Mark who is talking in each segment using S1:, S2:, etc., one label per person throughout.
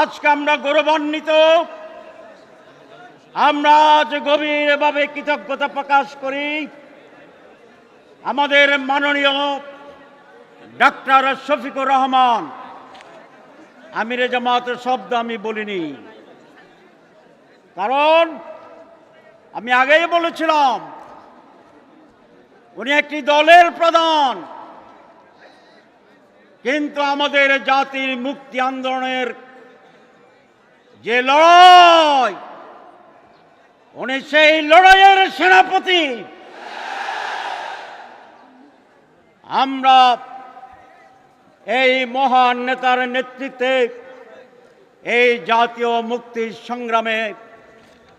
S1: আজকে আমরা গৌরবান্বিত। আমরা আজ গভীরভাবে কৃতজ্ঞতা প্রকাশ করি। আমাদের মাননীয় ডাক্তার শফিকুর রহমান। আমিরে জামাতের শব্দ আমি বলিনি। কারণ আমি আগেই বলেছিলাম, উনি একটি দলের প্রধান। কিন্তু আমাদের জাতির মুক্তি আন্দোলনের যে লড়াই, উনি সেই লড়াইয়ের সেনাপতি। আমরা এই মহান নেতার নেতৃত্বে এই জাতীয় মুক্তি সংগ্রামে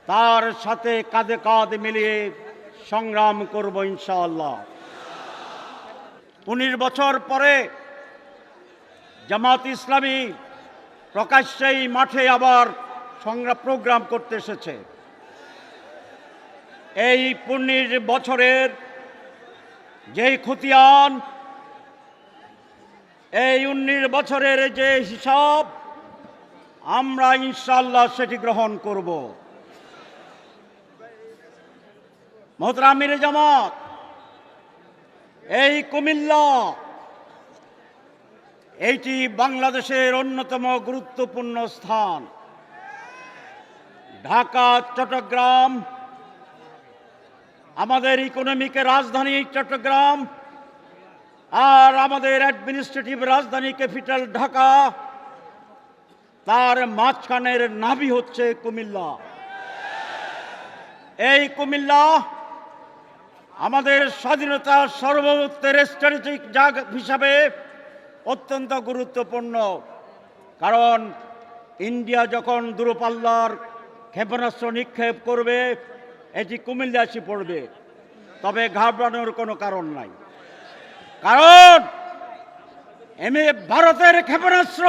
S1: তার সাথে কাঁধে কাঁধ মিলিয়ে সংগ্রাম করব ইনশাআল্লাহ। উনিশ বছর পরে জামাত ইসলামী প্রকাশ্যেই মাঠে আবার সংগ্রাম প্রোগ্রাম করতে এসেছে। এই পূর্ণির বছরের যেই খতিয়ান, এই উনিশ বছরের যে হিসাব, আমরা ইনশাল্লাহ সেটি গ্রহণ করব। মোহতরামির জামাত, এই কুমিল্লা এইটি বাংলাদেশের অন্যতম গুরুত্বপূর্ণ স্থান। ঢাকা, চট্টগ্রাম, আমাদের ইকোনমিকের রাজধানী চট্টগ্রাম, আর আমাদের অ্যাডমিনিস্ট্রেটিভ রাজধানী ক্যাপিটাল ঢাকা। তার মাঝখানের নাভি হচ্ছে কুমিল্লা। এই কুমিল্লা আমাদের স্বাধীনতা সর্বত্বের স্ট্র্যাটেজিক জায়গা হিসাবে অত্যন্ত গুরুত্বপূর্ণ। কারণ ইন্ডিয়া যখন দূরপাল্লার ক্ষেপণাস্ত্র নিক্ষেপ করবে, এটি কুমিল্লা এসে পড়বে। তবে ঘাবড়ানোর কোনো কারণ নাই। কারণ এমএ ভারতের ক্ষেপণাস্ত্র,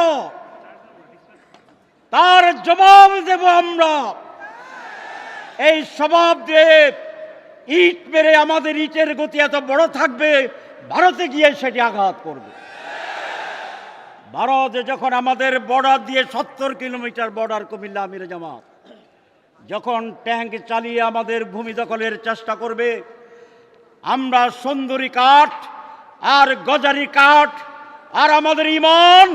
S1: তার জবাব দেব আমরা। এই স্বভাব দিয়ে ইট মেরে আমাদের ইটের গতি এত বড় থাকবে, ভারতে গিয়ে সেটি আঘাত করবে। ভারত যখন আমাদের বর্ডার দিয়ে সত্তর কিলোমিটার বর্ডার কুমিল্লা, আমির জামাত, যখন ট্যাঙ্ক চালিয়ে আমাদের ভূমি দখলের চেষ্টা করবে, আমরা সুন্দরী কাঠ আর গজারি কাঠ আর আমাদের ইমান,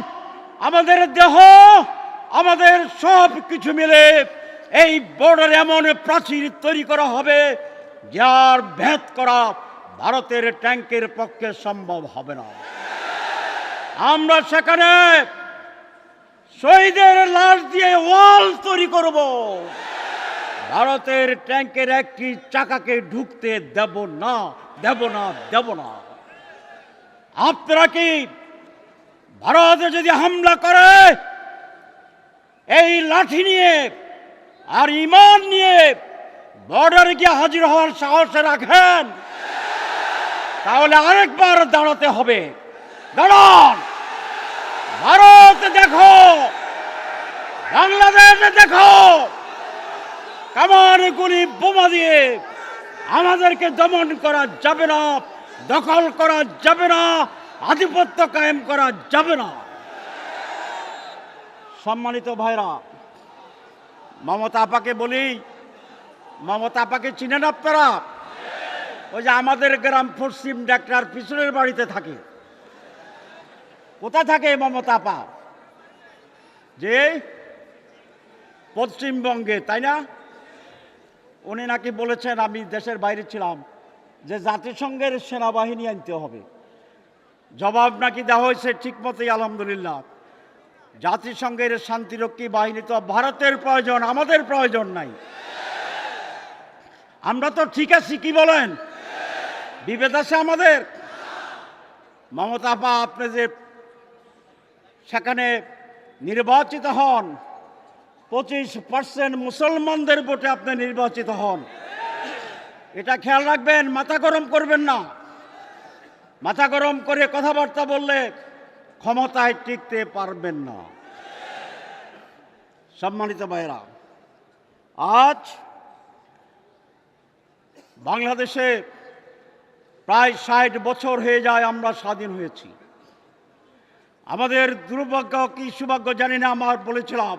S1: আমাদের দেহ, আমাদের সব কিছু মিলে এই বর্ডার এমন প্রাচীর তৈরি করা হবে যার ভেদ করা ভারতের ট্যাঙ্কের পক্ষে সম্ভব হবে না। আমরা সেখানে শহীদের লাশ দিয়ে ওয়াল তৈরি করব। ভারতের ট্যাঙ্কের একটি চাকাকে ঢুকতে দেব না দেব না দেব না। আপনারা কি ভারতে যদি হামলা করে, এই লাঠি নিয়ে আর ইমান নিয়ে বর্ডারে গিয়ে হাজির হওয়ার সাহস রাখেন, তাহলে আরেকবার দাঁড়াতে হবে। দাঁড়ান! ভারত দেখো, বাংলাদেশ দেখো। কামান গুলি বোমা দিয়ে আমাদেরকে দমন করা যাবে না, দখল করা যাবে না, আধিপত্য কায়েম করা যাবে না। সম্মানিত ভাইরা, মমতা আপাকে বলি, মমতা আপাকে চিনেন আপনারা? ওই যে আমাদের গ্রাম পশ্চিম ডাক্তার পিছনের বাড়িতে থাকে। কোথায় থাকে মমতা পা যে পশ্চিমবঙ্গে, তাই না? উনি নাকি বলেছেন, আমি দেশের বাইরে ছিলাম, যে জাতিসংঘের সেনাবাহিনী আনতে হবে। জবাব নাকি দেওয়া হয়েছে ঠিক মতোই আলহামদুলিল্লাহ। জাতিসংঘের শান্তিরক্ষী বাহিনী তো ভারতের প্রয়োজন, আমাদের প্রয়োজন নাই। আমরা তো ঠিক আছি, কি বলেন? বিভেদ আছে আমাদের? মমতা আপা, আপনি যে সেখানে নির্বাচিত হন। পঁচিশ পার্সেন্ট মুসলমানদের ভোটে আপনি নির্বাচিত হন। এটা খেয়াল রাখবেন, মাথা গরম করবেন না। মাথা গরম করে কথাবার্তা বললে ক্ষমতায় টিকতে পারবেন না। সম্মানিত ভাইরা আজ বাংলাদেশে প্রায় ষাট বছর হয়ে যায় আমরা স্বাধীন হয়েছি। আমাদের দুর্ভাগ্য কি সৌভাগ্য জানি না, আমার বলেছিলাম।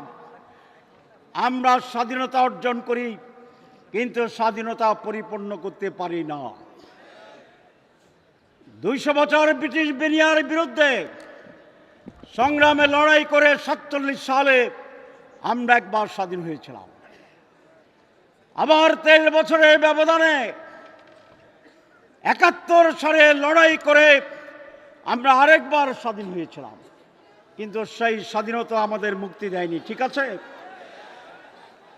S1: আমরা স্বাধীনতা অর্জন করি, কিন্তু স্বাধীনতা পরিপূর্ণ করতে পারি না। দুইশো বছর ব্রিটিশ বেনিয়ার বিরুদ্ধে সংগ্রামে লড়াই করে সাতচল্লিশ সালে আমরা একবার স্বাধীন হয়েছিলাম। আবার তেইশ বছরের ব্যবধানে একাত্তর সালে লড়াই করে আমরা আরেকবার স্বাধীন হয়েছিলাম। কিন্তু সেই স্বাধীনতা আমাদের মুক্তি দেয়নি, ঠিক আছে?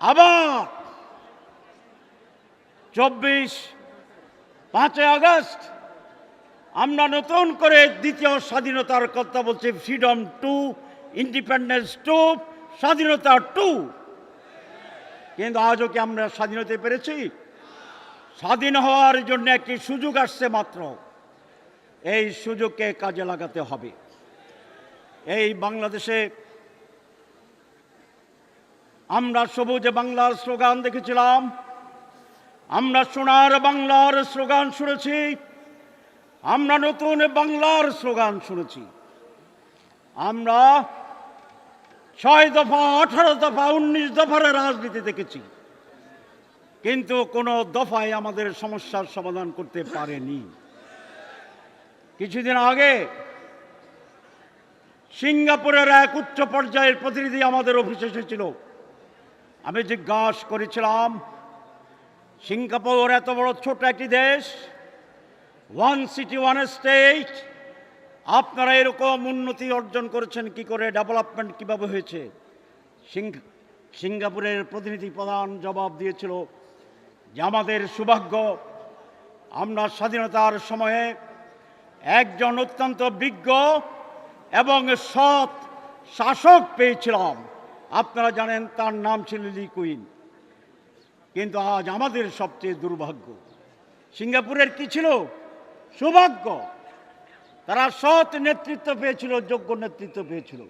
S1: আবার চব্বিশ পাঁচই আগস্ট আমরা নতুন করে দ্বিতীয় স্বাধীনতার কথা বলছি, ফ্রিডম টু, ইন্ডিপেন্ডেন্স টু, স্বাধীনতা টু। কিন্তু আজও কি আমরা স্বাধীন পেরেছি? স্বাধীন হওয়ার জন্য একটি সুযোগ আসছে মাত্র। এই সুযোগকে কাজে লাগাতে হবে। এই বাংলাদেশে আমরা সবুজ বাংলার স্লোগান দেখেছিলাম। আমরা সোনার বাংলার স্লোগান শুনেছি। আমরা নতুন বাংলার স্লোগান শুনেছি। আমরা ছয় দফা, আঠারো দফা, উনিশ দফার রাজনীতি দেখেছি। কিন্তু কোনো দফায় আমাদের সমস্যার সমাধান করতে পারেনি। কিছুদিন আগে সিঙ্গাপুরের এক উচ্চ পর্যায়ের প্রতিনিধি আমাদের অফিসে এসেছিল। আমি জিজ্ঞাসা করেছিলাম, সিঙ্গাপুর এত বড় ছোট একটি দেশ ওয়ান সিটি ওয়ান স্টেট আপনারা এরকম উন্নতি অর্জন করেছেন, কি করে ডেভেলপমেন্ট কীভাবে হয়েছে? সিঙ্গাপুরের প্রতিনিধি প্রধান জবাব দিয়েছিল যে, আমাদের সৌভাগ্য, আমরা স্বাধীনতার সময়ে একজন অত্যন্ত বিজ্ঞ এবং সৎ শাসক পেয়েছিলাম। আপনারা জানেন তার নাম ছিল লি কুইন। কিন্তু আজ আমাদের সবচেয়ে দুর্ভাগ্য, সিঙ্গাপুরের কি ছিল? সৌভাগ্য। তারা সৎ নেতৃত্ব পেয়েছিল, যোগ্য নেতৃত্ব পেয়েছিল।